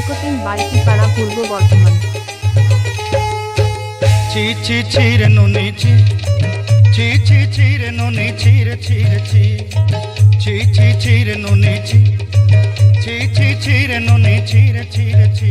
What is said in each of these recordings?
সৈকতিন বাইকিপাড়া পূর্ব বর্ধমান? ছি ছি, ছির নুনি, ছি। ছি ছি, ছির নুনি, ছির ছির, ছি। ছি ছি, ছির নুনি, ছি। ছি ছি, ছির নুনি, ছির ছির, ছি।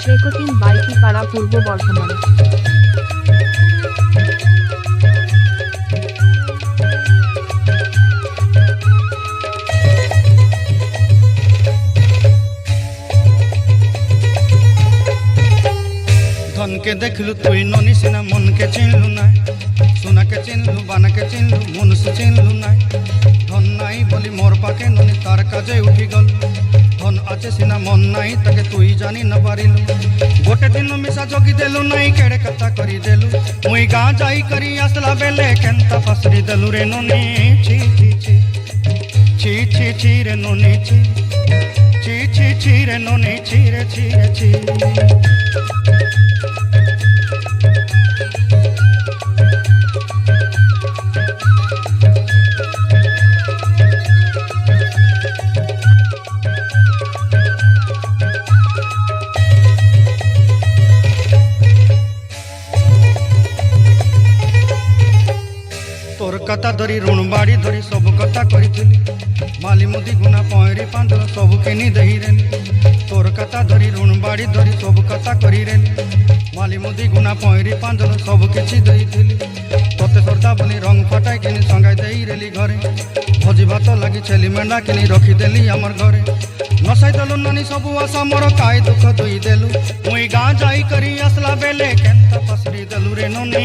রাকেশ রেকর্ডিং বাইকিপাড়া পূর্ব বর্ধমান। ধনকে দেখলু তুই ননি সিনা, মনকে চিনলু নাই। সোনাকে চিনলু, বানাকে চিনলু মনুষ চিনলু নাই। ধন নাই বলি মোর পাকে ননি, তার কাজে উঠি গল। সিনা মন নাই, তাকে তুই জানি না পারিলু। গোটে দিন মিশা জগি দেলু নাই, কেড়ে কথা করি দেলু। মুই গাঁ যাই করি, আসলা বেলে কেনতা পাসরি দেলু রে ননি, ছি ছি ছি। ছি ছি ছি রে ননি, ছি। ছি ছি ছি রে ননি, ছি রে ছি রে, ছি। কথা ধরি ঋণ বাড়ি ধরি, সবু কথা করিছিলি মালি মুদি গুনা, পয়রি পাঁধর সবু কিনি দেহিরেনি। তোর কথা ধরি ঋণ বাড়ি ধরি, সবু কথা করিরেনি মালি মুদি গুনা, পয়রি পাঁধর সবু কিছু দেইছিলি। তোতে সর্দা বলি রং ফটাই কিনি, সঙ্গাই দেই রেলি ঘরে। ভোজি ভাত লাগি, ছেলি মেন্ডা কিনি রখিদেলি আমার ঘরে। নসাই দেলু, নানি, সবু আশা, মোর কাই দুঃখ দুই দেলু। মুই গাঁ যাই করি, আসলা বেলে কেনতা পসরি দেলু রে ননি